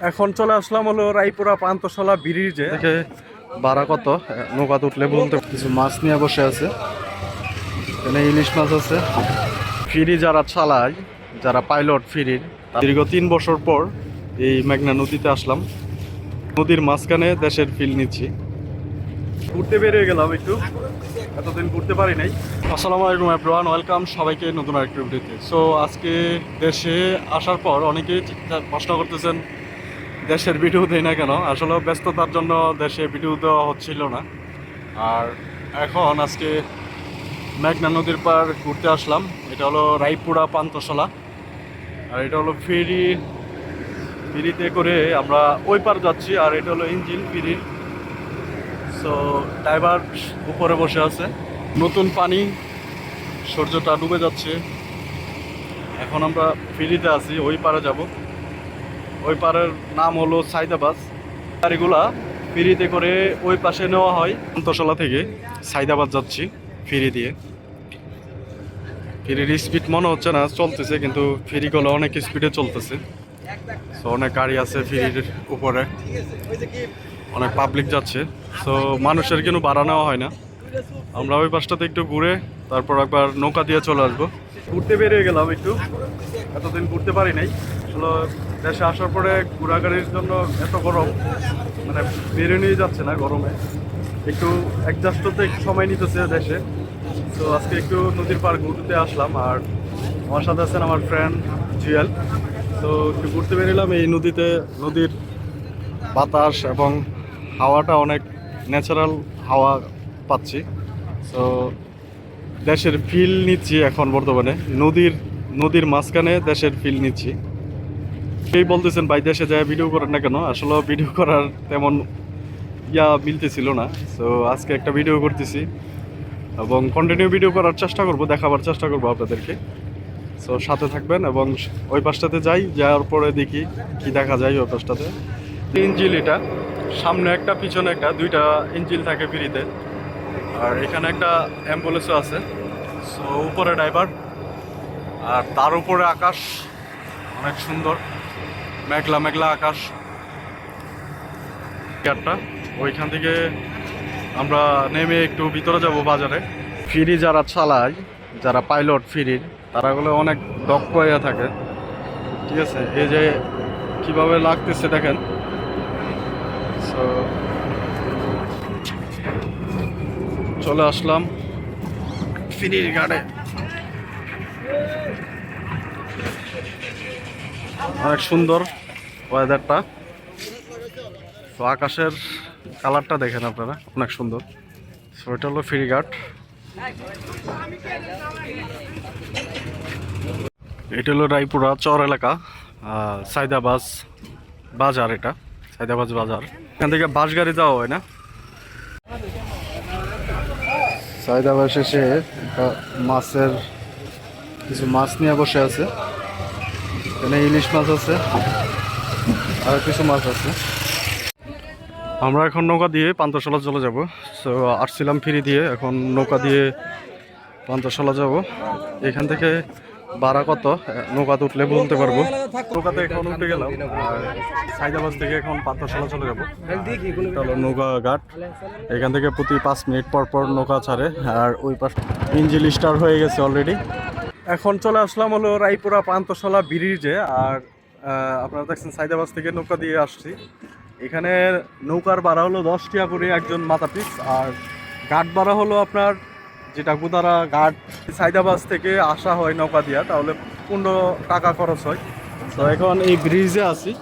এখন চলে আসলাম হলো রায়পুরা পান্তশালা ব্রিজে ভাড়া কত? নৌকাতে উঠলে বলতে কিছু মাছ নিয়ে বসে আছে। এখানে ইলিশ মাছ আছে। ফিরি যারা চালায় যারা পাইলট ফিরির দীর্ঘ তিন বছর পর এই মেঘনা নদীতে আসলাম। নদীর মাঝখানে দেশের ফিল নিচ্ছি। ঘুরতে বেরিয়ে গেলাম একটু। এতদিন ঘুরতে পারি নাই। আসসালামু আলাইকুম এভরিওয়ান ওয়েলকাম সবাইকে নতুন আরেকটি ভিডিওতে। সো আজকে দেশে আসার পর অনেকেই প্রশ্ন করতেছেন দেশের ভিডিও দেই না কেন? আসলে ব্যস্ততার জন্য দেশে ভিডিও দেওয়া হচ্ছিল না। আর এখন আজকে মেঘনা নদীর পার ঘুরতে আসলাম। এটা হলো রায়পুরা পান্তশালা আর এটা হলো ফেরি, ফেরিতে করে আমরা ওই পার যাচ্ছি, আর এটা হলো ইঞ্জিন ফেরির সো ড্রাইভার উপরে বসে আছে। নতুন পানি, সূর্যটা ডুবে যাচ্ছে। এখন আমরা ফেরিতে আছি, ওই পারে যাব। ওই পারের নাম হলো সাইদাবাস গাড়িগুলা ফিরিতে করে ওই পাশে নেওয়া হয়। অন্তশালা থেকে সাইদাবাদ যাচ্ছি ফিরি দিয়ে। ফিরির স্পিড মনে হচ্ছে না, চলতেছে, কিন্তু ফেরিগুলো অনেক স্পিডে চলতেছে। সো অনেক গাড়ি আছে ফিরির উপরে। অনেক পাবলিক যাচ্ছে। সো মানুষের কোনো ভাড়া নেওয়া হয় না। আমরা ওই পাশটাতে একটু ঘুরে, তারপর একবার নৌকা দিয়ে চলে আসব। ঘুরতে বেরিয়ে গেলাম একটু। এতদিন ঘুরতে পারি নাই। আসলে দেশে আসার পরে ঘোরাঘুরির জন্য এত গরম মানে বেরোনোই যাচ্ছে না গরমে। একটু অ্যাডজাস্ট করতে একটু সময় নিতেছে দেশে। তো আজকে একটু নদীর পার ঘুরতে আসলাম আর আমার সাথে আছেন আমার ফ্রেন্ড জুয়েল। তো একটু ঘুরতে বেরিলাম, এই নদীতে নদীর বাতাস এবং হাওয়াটা অনেক ন্যাচারাল হাওয়া পাচ্ছি। তো দেশের ফিল নিচ্ছি এখন বর্তমানে। নদীর নদীর মাঝখানে দেশের ফিল নিচ্ছি। সেই বলতেছেন, ভাই, দেশে যায় ভিডিও করেন না কেন? আসলে ভিডিও করার তেমন ইয়া মিলতেছিল না। তো আজকে একটা ভিডিও করতেছি এবং কন্টিনিউ ভিডিও করার চেষ্টা করব, দেখাবার চেষ্টা করব আপনাদেরকে। সো সাথে থাকবেন এবং ওই পাশটাতে যাই, যাওয়ার পরে দেখি কি দেখা যায় ওই পাশটাতে। ইঞ্জিল এটা। সামনে একটা, পিছনে একটা, দুইটা ইঞ্জিল থাকে ফ্রিতে। আর এখানে একটা অ্যাম্বুলেন্সও আছে। সো উপরে ড্রাইভার আর তার উপরে আকাশ অনেক সুন্দর। মেঘলা মেঘলা আকাশ। একটা ওইখান থেকে আমরা নেমে একটু ভিতরে যাব বাজারে। ফিরি যারা চালায়, যারা পাইলট ফিরির তারাগুলো অনেক দক্ষ হয়ে থাকে। ঠিক আছে? এই যে কীভাবে লাগতেছে দেখেন। সো চলে আসলাম ফিরির গাড়ে অনেক সুন্দর ওয়েদারটা তো আকাশের কালারটা দেখেন আপনারা, অনেক সুন্দর। সো এটা হলো ফেরিঘাট। এটা হলো রায়পুরা, চর এলাকা সাইদাবাজ বাজার এটা, সাইদাবাজ বাজার। এখান থেকে বাস গাড়ি যাওয়া হয় না? সাইদাবাদ শেষে মাছের, কিছু মাছ নিয়ে বসে আছে। এখানে ইলিশ মাছ আছে, আর কিছু মাছ আছে। আমরা এখন নৌকা দিয়ে পান্তশালা চলে যাব। সো আসছিলাম ফিরি দিয়ে, এখন নৌকা দিয়ে পান্তশালা যাব। এখান থেকে ভাড়া কত? নৌকাতে উঠলে বলতে পারব। নৌকাতে এখন উঠে গেলাম, আর সাইদাবাদ থেকে এখন পান্তশালা চলে যাব। এটা হলো নৌকা ঘাট। এখান থেকে প্রতি পাঁচ মিনিট পর পর নৌকা ছাড়ে, আর ওই পাশ ইঞ্জিল স্টার হয়ে গেছে অলরেডি এখন চলে আসলাম হলো রায়পুরা পান্তশালা ব্রিজে, আর আপনারা দেখছেন সাইদাবাস থেকে নৌকা দিয়ে আসছি। এখানে নৌকার ভাড়া হলো দশ টাকা করে একজন মাথা পিস আর ঘাট ভাড়া হলো আপনার যেটা গুদারা ঘাট সাইদাবাস থেকে আসা হয় নৌকা দিয়া, তাহলে পনেরো টাকা খরচ হয়। তো এখন এই ব্রিজে আছি।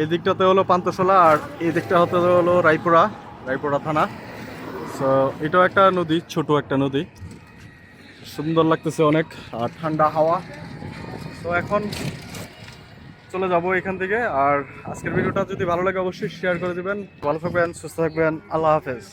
এই দিকটাতে হলো পান্তশালা আর এই দিকটা হতে হলো রায়পুরা রায়পুরা থানা। সো এটাও একটা নদী, ছোট একটা নদী। সুন্দর লাগতেছে অনেক। আর ঠান্ডা হাওয়া। তো এখন চলে যাব এখান থেকে। আর আজকের ভিডিওটা যদি ভালো লাগে, অবশ্যই শেয়ার করে দেবেন। ভালো থাকবেন, সুস্থ থাকবেন। আল্লাহ হাফেজ।